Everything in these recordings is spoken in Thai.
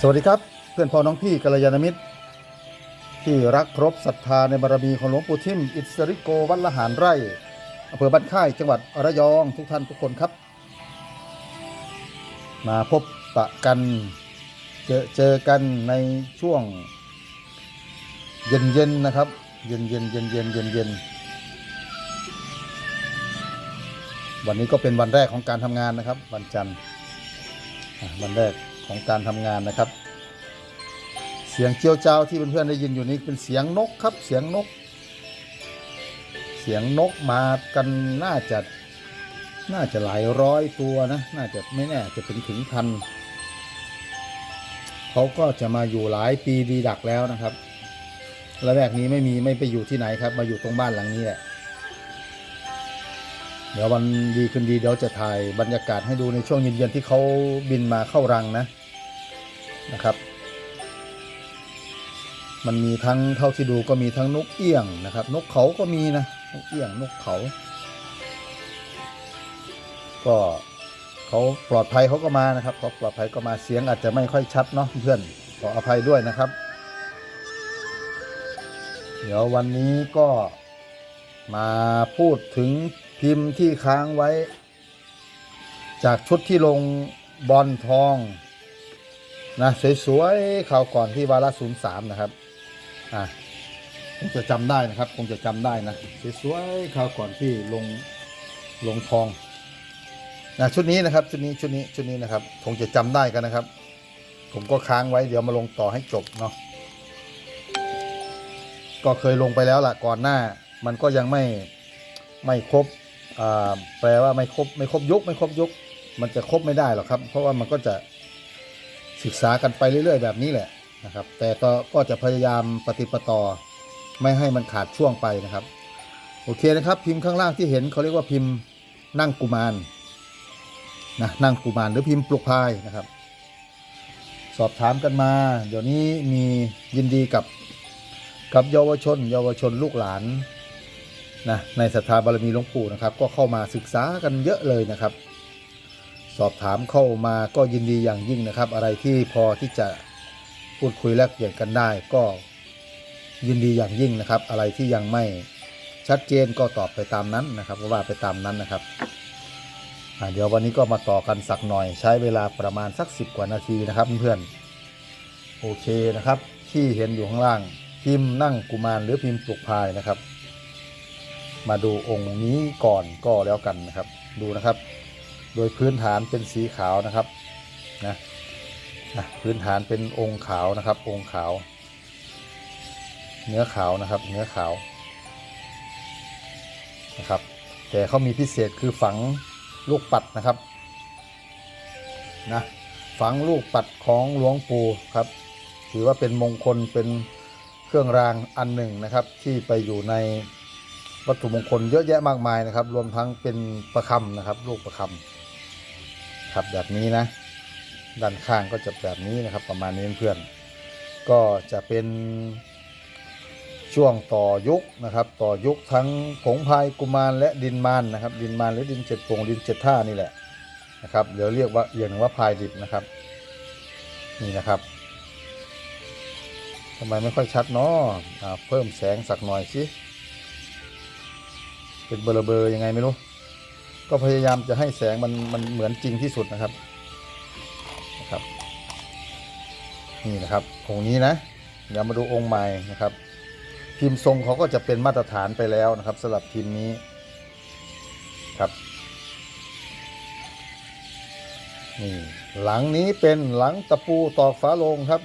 สวัสดีครับ เพื่อนพ้อน้องพี่กัลยาณมิตร ที่รักเคารบศรัทธาในบารมีของหลวงปู่ทิม อิสริโกวัดละหารไร่อำเภอบ้านค่ายจังหวัดระยองทุกท่านทุกคนครับ มาพบปะกันเจอเจอกันในช่วง เย็นเย็นๆนะครับ เย็นเย็นเย็นเย็นเย็นเย็นวันนี้ก็เป็นวันแรกของการทำงานนะครับ วันจันทร์วันแรก ของการทำงานนะครับ เสียงเจียวเจ้าที่เพื่อนๆได้ยินอยู่นี้เป็นเสียงนกครับ เสียงนก เสียงนกมากันน่าจะน่าจะหลายร้อยตัวนะ น่าจะไม่แน่จะเป็นถึงพันเขาก็จะมาอยู่หลายปีดีดักแล้วนะครับและแรกนี้ไม่มีไม่ไปอยู่ที่ไหนครับ มาอยู่ตรงบ้านหลังนี้แหละ เดี๋ยววันดีขึ้นดีเดี๋ยวจะถ่ายบรรยากาศให้ดูในช่วงเย็นๆที่เขาบินมาเข้ารังนะนะครับ มันมีทั้งเท่าที่ดูก็มีทั้งนกเอี้ยงนะครับ นกเขาก็มีนะนกเอี้ยงนกเขา ก็เขาปลอดภัยเขาก็มานะครับเขาปลอดภัยก็มาเสียงอาจจะไม่ค่อยชัดเนาะเพื่อนขออภัยด้วยนะครับ เดี๋ยววันนี้ก็มาพูดถึง พิมพ์ที่ค้างไว้ จากชุดที่ลงบอลทองนะสวยๆข่าวก่อนที่วาระศูนย์สามนะครับอะคงจะจำได้นะครับ คงจะจำได้นะสวยๆข่าวก่อนที่ลงลงทองนะชุดนี้นะครับชุดนี้ชุดนี้ชุดนี้นะครับ คงจะจำได้กันนะครับ ผมก็ค้างไว้เดี๋ยวมาลงต่อให้จบเนาะก็เคยลงไปแล้วล่ะก่อนหน้า มันก็ยังไม่ไม่ครบ แปลว่าไม่ครบไม่ครบยุคไม่ครบยุคมันจะครบไม่ได้หรอกครับ เพราะว่ามันก็จะศึกษากันไปเรื่อย ๆ แบบนี้แหละนะครับ แต่ก็ก็จะพยายามปฏิปต่อไม่ให้มันขาดช่วงไปนะครับ โอเคนะครับ พิมพ์ข้างล่างที่เห็นเขาเรียกว่าพิมพ์นั่งกุมารนะนั่งกุมารหรือพิมพ์ปลุกพายนะครับ สอบถามกันมา เดี๋ยวนี้มียินดีกับกับเยาวชน เยาวชนลูกหลาน นะในศรัทธาบารมีหลวงปู่นะครับ ก็เข้ามาศึกษากันเยอะเลยนะครับ สอบถามเข้ามาก็ยินดีอย่างยิ่งนะครับ อะไรที่พอที่จะพูดคุยแลกเปลี่ยนกันได้ก็ยินดีอย่างยิ่งนะครับ อะไรที่ยังไม่ชัดเจนก็ตอบไปตามนั้นนะครับก็ว่าไปตามนั้นนะครับเดี๋ยววันนี้ก็มาต่อกันสักหน่อยใช้เวลาประมาณสักสิบกว่านาทีนะครับเพื่อนโอเคนะครับ ที่เห็นอยู่ข้างล่างพิมพ์นั่งกุมารหรือพิมพ์ปลุกพายนะครับ มาดูองค์นี้ก่อนก็แล้วกันนะครับ ดูนะครับ โดยพื้นฐานเป็นสีขาวนะครับนะนะพื้นฐานเป็นองค์ขาวนะครับ องค์ขาว เนื้อขาวนะครับ เนื้อขาวนะครับ แต่เขามีพิเศษคือฝังลูกปัดนะครับนะฝังลูกปัดของหลวงปู่ครับ ถือว่าเป็นมงคลเป็นเครื่องรางอันหนึ่งนะครับ ที่ไปอยู่ใน วัตถุมงคลเยอะแยะมากมายนะครับ รวมทั้งเป็นประคำนะครับ ลูกประคำครับแบบนี้นะ ด้านข้างก็จะแบบนี้นะครับ ประมาณนี้เพื่อนก็จะเป็นช่วงต่อยุคนะครับ ต่อยุคทั้งผงพายกุมารและดินมานนะครับ ดินมานหรือดินเจ็ดปงดินเจ็ดท่านี่แหละนะครับเดี๋ยวเรียกว่าเอียงว่าพายดิบนะครับ นี่นะครับทำไมไม่ค่อยชัดเนาะเพิ่มแสงสักหน่อยสิ เป็นเบลอเบลอยังไงไม่รู้ ก็พยายามจะให้แสงมันมันเหมือนจริงที่สุดนะครับนะครับ นี่นะครับองค์นี้นะเดี๋ยวมาดูองค์ใหม่นะครับ พิมพ์ทรงเขาก็จะเป็นมาตรฐานไปแล้วนะครับสำหรับพิมพ์นี้ครับนี่หลังนี้เป็นหลังตะปูตอกฝาโลงครับ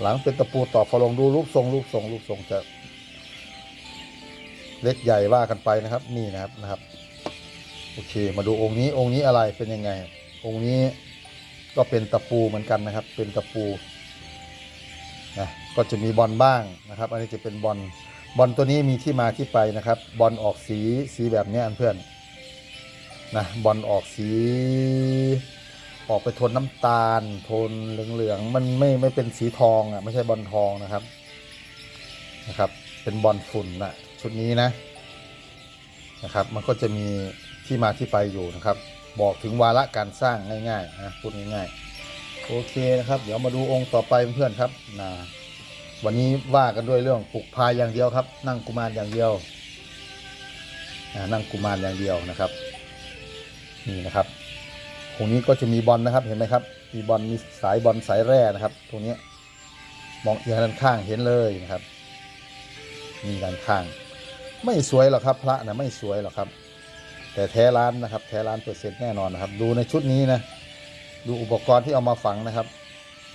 หลังเป็นตะปูตอกฝาโลงดูรูปทรงรูปทรงรูปทรงจะ เล็กใหญ่ว่ากันไปนะครับ นี่นะครับนะครับโอเค มาดูองค์นี้องค์นี้อะไรเป็นยังไง องค์นี้ก็เป็นตะปูเหมือนกันนะครับ เป็นตะปูนะก็จะมีบอลบ้างนะครับ อันนี้จะเป็นบอลบอลตัวนี้มีที่มาที่ไปนะครับ บอลออกสีสีแบบนี้ยเพื่อนนะบอลออกสี ออกไปโทนน้ำตาล โทนเหลืองๆมันไม่ไม่เป็นสีทองอะไม่ใช่บอลทองนะครับนะครับ เป็นบอลฝุ่นนะ ชุดนี้นะนะครับ มันก็จะมีที่มาที่ไปอยู่นะครับ บอกถึงวาระการสร้างง่ายๆนะพูดง่ายๆโอเคนะครับ เดี๋ยวมาดูองค์ต่อไปเพื่อนครับนะวันนี้ว่ากันด้วยเรื่องปลุกพายอย่างเดียวครับ นั่งกุมารอย่างเดียวอ่านั่งกุมารอย่างเดียวนะครับนี่นะครับตรงนี้ก็จะมีบอลนะครับเห็นไหมครับมีบอลมีสายบอลสายแร่นะครับ ตรงนี้มองเอียงด้านข้างเห็นเลยนะครับนี่ด้านข้าง ไม่สวยหรอกครับ พระนะไม่สวยหรอกครับ แต่แท้ร้านนะครับ แท้ร้านเปอร์เซ็นต์แน่นอนนะครับ ดูในชุดนี้นะ ดูอุปกรณ์ที่เอามาฝังนะครับ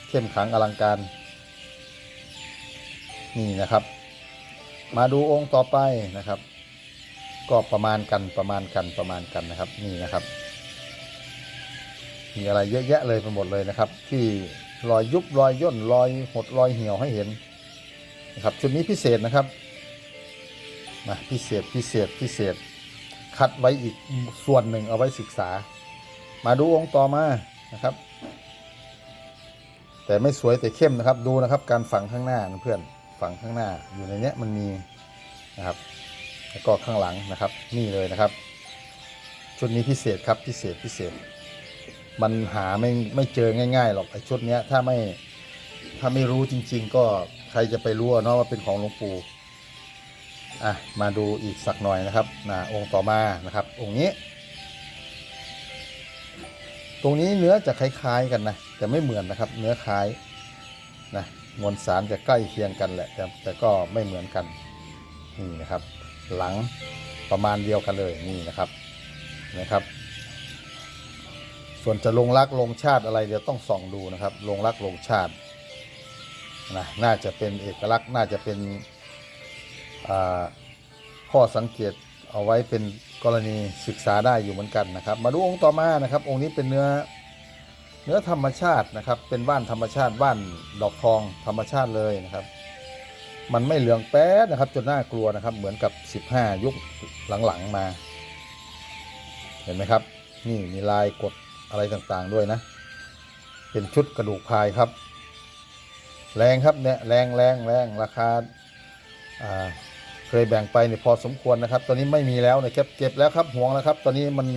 เข้มขลังอลังการ นี่นะครับ มาดูองค์ต่อไปนะครับ ก็ประมาณกันประมาณกันประมาณกันนะครับ นี่นะครับ มีอะไรเยอะแยะเลยไปหมดเลยนะครับ ที่รอยยุบรอยย่นรอยหดรอยเหี่ยวให้เห็นนะครับชุดนี้พิเศษนะครับ นะพิเศษพิเศษพิเศษ คัดไว้อีกส่วนหนึ่งเอาไว้ศึกษา มาดูองค์ต่อมานะครับ แต่ไม่สวยแต่เข้มนะครับดูนะครับ การฝังข้างหน้านะเพื่อนฝังข้างหน้าอยู่ในเนี้ยมันมีนะครับ แล้วก็ข้างหลังนะครับ นี่เลยนะครับ ชุดนี้พิเศษครับพิเศษพิเศษ มันหาไม่ไม่เจอง่ายๆหรอกไอ้ชุดเนี้ยถ้าไม่ถ้าไม่รู้จริง ๆ ก็ใครจะไปรู้อะเนาะว่าเป็นของหลวงปู่ อะมาดูอีกสักหน่อยนะครับนะองค์ต่อมานะครับ องค์นี้ ตรงนี้เนื้อจะคล้าย ๆกันนะแต่ไม่เหมือนนะครับ เนื้อคล้ายนะมวลสารจะใกล้เคียงกันแหละแต่แต่ก็ไม่เหมือนกันนี่นะครับ หลังประมาณเดียวกันเลยนี่นะครับนะครับ ส่วนจะลงรักลงชาติอะไรเดี๋ยวต้องส่องดูนะครับ ลงรักลงชาตินะน่าจะเป็นเอกลักษณ์น่าจะเป็น ข้อสังเกตเอาไว้เป็นกรณีศึกษาได้อยู่เหมือนกันนะครับ มาดูองค์ต่อมานะครับ องค์นี้เป็นเนื้อเนื้อธรรมชาตินะครับ เป็นบ้านธรรมชาติบ้านดอกทองธรรมชาติเลยนะครับ มันไม่เหลืองแป๊ดนะครับ จนน่ากลัวนะครับ เหมือนกับ 15 ยุคหลังๆมา เห็นไหมครับ นี่มีลายกดอะไรต่างๆด้วยนะ เป็นชุดกระดูกพายครับ แรงครับเนี่ยแรงแรงแรงราคาอ่า เคยแบ่งไปเนี่ยพอสมควรนะครับ ตอนนี้ไม่มีแล้วนะครับเก็บแล้วครับห่วงแล้วครับ ตอนนี้มัน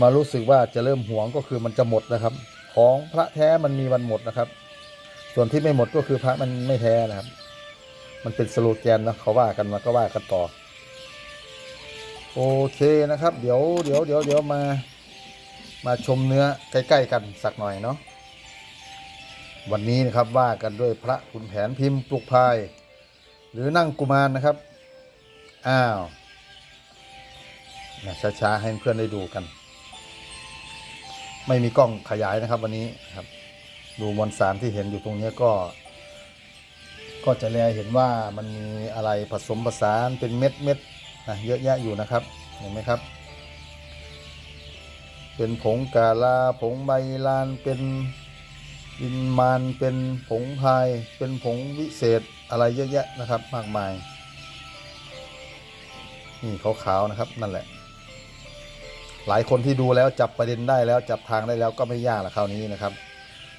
มารู้สึกว่าจะเริ่มห่วงก็คือมันจะหมดนะครับ ของพระแท้มันมีวันหมดนะครับ ส่วนที่ไม่หมดก็คือพระมันไม่แท้นะครับ มันเป็นสโลแกนนะเขาว่ากันมาก็ว่ากันต่อ โอเคนะครับ เดี๋ยวเดี๋ยวเดี๋ยวเดี๋ยวมา มาชมเนื้อใกล้ๆกันสักหน่อยเนาะวันนี้นะครับว่ากันด้วยพระขุนแผนพิมพ์ปลุกพาย หรือนั่งกุมารนะครับ อ้าวนะช้าๆให้เพื่อนได้ดูกัน ไม่มีกล้องขยายนะครับ วันนี้ครับ ดูมวลสารที่เห็นอยู่ตรงนี้ก็ ก็จะแลเห็นว่ามันมีอะไรผสมผสานเป็นเม็ดเม็ดๆนะเยอะแยะอยู่นะครับ เห็นไหมครับ เป็นผงกาลาผงใบลานเป็นดินมานเป็นผงพาย เป็นผงวิเศษอะไรเยอะแยะนะครับ มากมาย นี่ขาวๆนะครับนั่นแหละ หลายคนที่ดูแล้วจับประเด็นได้แล้วจับทางได้แล้วก็ไม่ยากละคราวนี้นะครับ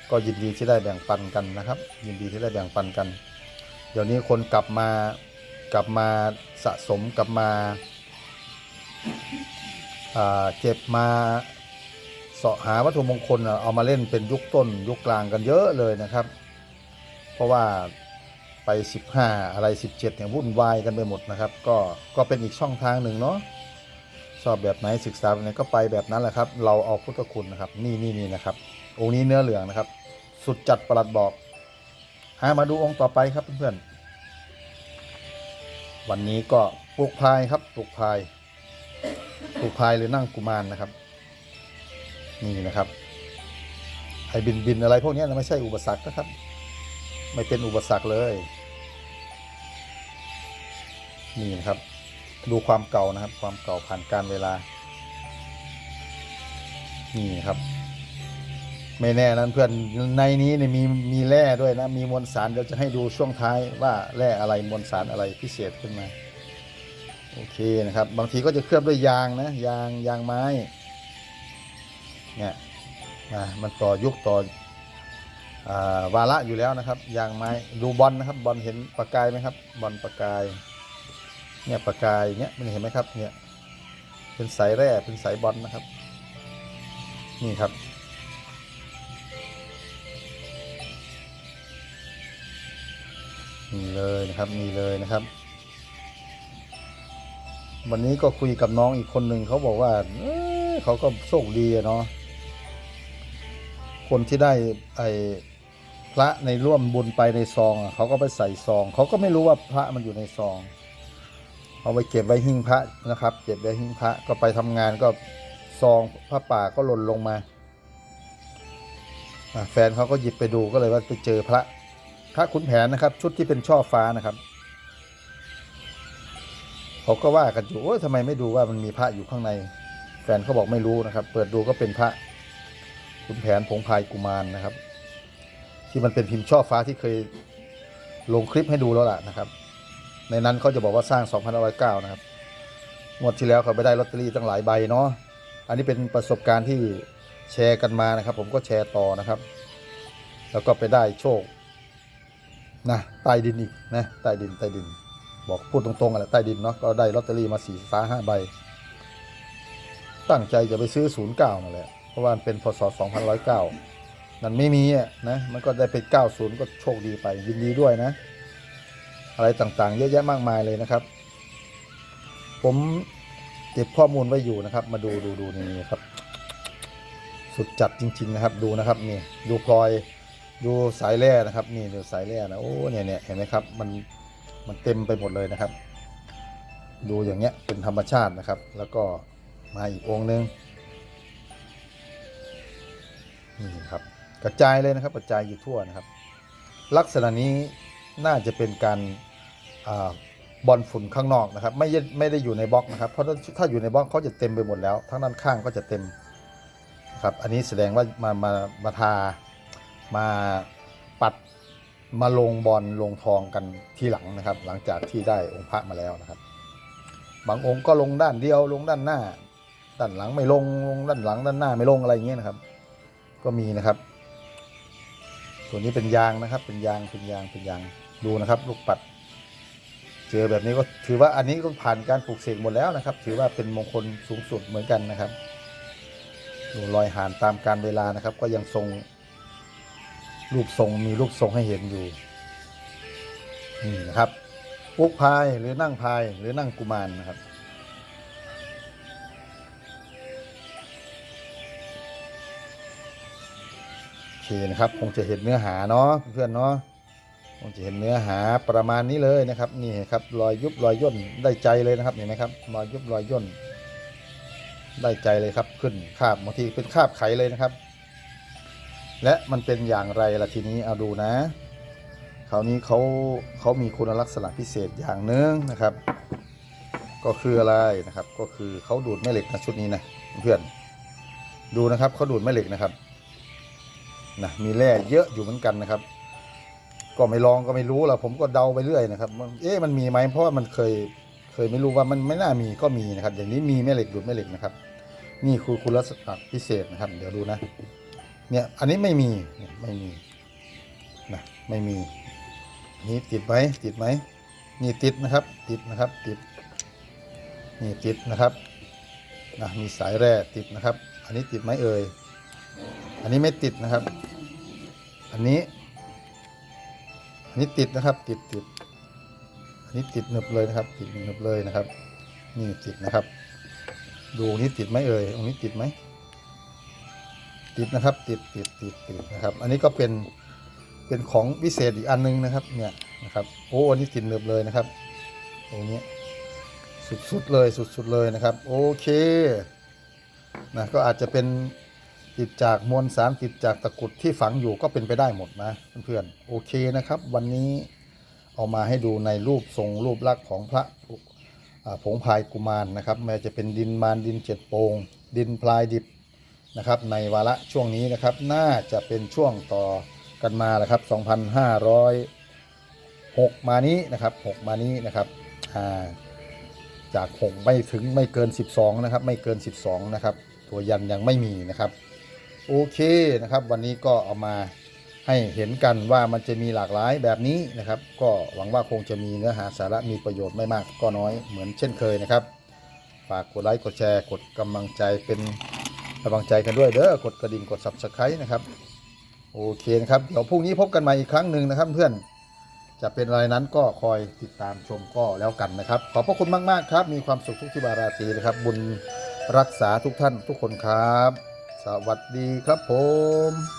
ก็ยินดีที่ได้แบ่งปันกันนะครับ ยินดีที่ได้แบ่งปันกัน เดี๋ยวนี้คนกลับมากลับมาสะสมกลับมาเก็บมาเสาะหาวัตถุมงคลเอามาเล่นเป็นยุคต้น ยุคกลางกันเยอะเลยนะครับ เพราะว่า ไป 15 อะไร 17เนี่ยวุ่นวายกันไปหมดนะครับ ก็ก็เป็นอีกช่องทางหนึ่งเนาะชอบแบบไหนศึกษาแบบไหนก็ไปแบบนั้นแหละครับ เราเอาพุทธคุณนะครับ นี่นี่นี่นะครับองค์นี้เนื้อเหลืองนะครับ สุดจัดประหลัดบอกหามาดูองค์ต่อไปครับเพื่อนๆวันนี้ก็ปลูกพายครับปลูกพายปลูกพายหรือนั่งกุมารนะครับ นี่นะครับไอบินบินอะไรพวกนี้นะไม่ใช่อุปสรรคนะครับ ไม่เป็นอุปสรรคเลย นี่นะครับ ดูความเก่านะครับ ความเก่าผ่านการเวลา นี่ครับ ไม่แน่นั้นเพื่อนในนี้เนี่ยมีมีแร่ด้วยนะ มีมวลสารเดี๋ยวจะให้ดูช่วงท้ายว่าแร่อะไรมวลสารอะไรพิเศษขึ้นมา โอเคนะครับ บางทีก็จะเคลือบด้วยยางนะยางยางไม้ เนี่ยนะมันต่อยุคต่ออวาระอยู่แล้วนะครับ ยางไม้ดูบอลนะครับบอลเห็นประกายไหมครับ บอลประกาย เนี่ยประกายเงี้ยมันเห็นไหมครับเนี่ยเป็นสายแร่เป็นสายบอลนะครับ นี่ครับ นี่เลยนะครับนี่เลยนะครับ วันนี้ก็คุยกับน้องอีกคนหนึ่งเขาบอกว่าเเขาก็โชคดีเนาะคนที่ได้ไอ้พระในร่วมบุญไปในซองอเขาก็ไปใส่ซอง เขาก็ไม่รู้ว่าพระมันอยู่ในซอง เอาไปเก็บไว้หิ้งพระนะครับ เก็บไว้หิ้งพระก็ไปทำงานก็ซองพระป่าก็หล่นลงมา แฟนเขาก็หยิบไปดูก็เลยว่าไปเจอพระพระขุนแผนนะครับ ชุดที่เป็นช่อฟ้านะครับเขาก็ว่ากันอยู่โอ้ยทำไมไม่ดูว่ามันมีพระอยู่ข้างใน แฟนเขาบอกไม่รู้นะครับ เปิดดูก็เป็นพระขุนแผนผงพายกุมารนะครับ ที่มันเป็นพิมพ์ช่อฟ้าที่เคยลงคลิปให้ดูแล้วล่ะนะครับ ในนั้นเขาจะบอกว่าสร้าง2509 นะครับ งวดที่แล้วเขาไปได้ลอตเตอรี่ตั้งหลายใบเนาะ อันนี้เป็นประสบการณ์ที่แชร์กันมานะครับ ผมก็แชร์ต่อนะครับ แล้วก็ไปได้โชคนะใต้ดินอีกนะใต้ดินใต้ดิน บอกพูดตรงๆอะไรใต้ดินเนาะก็ได้ลอตเตอรี่มาสี่สาห้าใบ ตั้งใจจะไปซื้อ 09นั่นแหละเพราะว่ามันเป็นพศ2109มันไม่มีอะนะมันก็ได้เป็น90 ก็โชคดีไปยินดีด้วยนะ อะไรต่างๆ เยอะแยะมากมายเลยนะครับ ผมเก็บข้อมูลไว้อยู่นะครับ มาดูดูดูนี่ครับ สุดจัดจริง ๆ นะครับ ดูนะครับนี่ดูพลอยดูสายแร่นะครับ นี่ดูสายแร่นะโอ้เนี่ยเนี่ยเห็นไหมครับ มันมันเต็มไปหมดเลยนะครับ ดูอย่างเงี้ยเป็นธรรมชาตินะครับ แล้วก็มาอีกองค์นึงนี่ครับกระจายเลยนะครับกระจายอยู่ทั่วนะครับ ลักษณะนี้น่าจะเป็นการ บอลฝุ่นข้างนอกนะครับ ไม่ได้ไม่ได้อยู่ในบล็อกนะครับ เพราะถ้าถ้าอยู่ในบล็อกเขาจะเต็มไปหมดแล้ว ทั้งด้านข้างก็จะเต็มนะครับ อันนี้แสดงว่ามามามาทามาปัดมาลงบอลลงทองกันทีหลังนะครับ หลังจากที่ได้องค์พระมาแล้วนะครับ บางองค์ก็ลงด้านเดียวลงด้านหน้า ด้านหลังไม่ลงลงด้านหลังด้านหน้าไม่ลงอะไรอย่างเงี้ยนะครับ ก็มีนะครับส่วนนี้เป็นยางนะครับ เป็นยางเป็นยางเป็นยางดูนะครับ ลูกปัด เจอแบบนี้ก็ถือว่าอันนี้ก็ผ่านการปลูกเสกหมดแล้วนะครับ ถือว่าเป็นมงคลสูงสุดเหมือนกันนะครับดูรอยหานตามการเวลานะครับ ก็ยังทรง รูปทรงมีรูปทรงให้เห็นอยู่นี่นะครับปุกพายหรือนั่งพายหรือนั่งกุมารนะครับโอเคนะครับ คงจะเห็นเนื้อหาเนาะเพื่อนเนาะ จะเห็นเนื้อหาประมาณนี้เลยนะครับนี่ครับรอยยุบรอยย่นได้ใจเลยนะครับเห็นไหมครับรอยยุบรอยย่นได้ใจเลยครับขึ้นคาบบางทีเป็นคาบไขเลยนะครับ และมันเป็นอย่างไรล่ะทีนี้เอาดูนะคราวนี้เขาเขามีคุณลักษณะพิเศษอย่างหนึ่งนะครับ ก็คืออะไรนะครับ ก็คือเขาดูดแม่เหล็กนะชุดนี้นะเพื่อนดูนะครับเขาดูดแม่เหล็กนะครับนะมีแร่เยอะอยู่เหมือนกันนะครับ ก็ไม่ลองก็ไม่รู้ละผมก็เดาไปเรื่อยนะครับเอ๊ะมันมีไหมเพราะว่ามันเคยเคยไม่รู้ว่ามันไม่น่ามีก็มีนะครับ อย่างนี้มีแม่เหล็กดูดแม่เหล็กนะครับ นี่คือคุณลักษณะพิเศษนะครับ เดี๋ยวดูนะเนี่ยอันนี้ไม่มีไม่มีนะไม่มีนนี้ติดไหมติดไหมนี่ติดนะครับ ติดนะครับติดนี่ติดนะครับนะมีสายแร่ติดนะครับ อันนี้ติดไหมเอ่ยอันนี้ไม่ติดนะครับ อันนี้ นนี้ติดนะครับ ติดติดอันนี้ติดหนึบเลยนะครับ ติดหนึบเลยนะครับ นี่ติดนะครับ ดูนี้ติดไหมเอ่ยองนี้ติดไหมติดนะครับ ติดติดติดติดนะครับ อันนี้ก็เป็นเป็นของวิเศษอีกอันนึงนะครับ เนี่ยนะครับโอ้อันนี้ติดหนึบเลยนะครับองนี้สุดๆเลยสุดๆเลยนะครับ โอเคนะก็อาจจะเป็น ติดจากมวลสารติดจากตะกุดที่ฝังอยู่ก็เป็นไปได้หมดนะเพื่อนๆโอเคนะครับ วันนี้เอามาให้ดูในรูปทรงรูปลักษณ์ของพระผงพายกุมารนะครับแม้จะเป็นดินมารดินเจ็ดโปงดินพลายดิบนะครับในวาระช่วงนี้นะครับ น่าจะเป็นช่วงต่อกันมาแหละครับ 2,506 มานี้นะครับ 6 มานี้นะครับาจาก 6 ไม่ถึงไม่เกิน 12 นะครับ ไม่เกิน 12 นะครับ ตัวยันยังไม่มีนะครับ โอเคนะครับ วันนี้ก็เอามาให้เห็นกันว่ามันจะมีหลากหลายแบบนี้นะครับ ก็หวังว่าคงจะมีเนื้อหาสาระมีประโยชน์ไม่มากก็น้อยเหมือนเช่นเคยนะครับ ฝากกดไลค์กดแชร์กดกำลังใจเป็นกำลังใจกันด้วยเด้อกดกระดิ่งกด subscribe นะครับโอเคนะครับเดี๋ยวพรุ่งนี้พบกันใหม่อีกครั้งหนึ่งนะครับเพื่อนจะเป็นอะไรนั้นก็คอยติดตามชมก็แล้วกันนะครับ ขอบพระคุณมาก ๆ ครับ มีความสุขทุกที่บาราตรีนะครับ บุญรักษาทุกท่านทุกคนครับ สวัสดีครับผม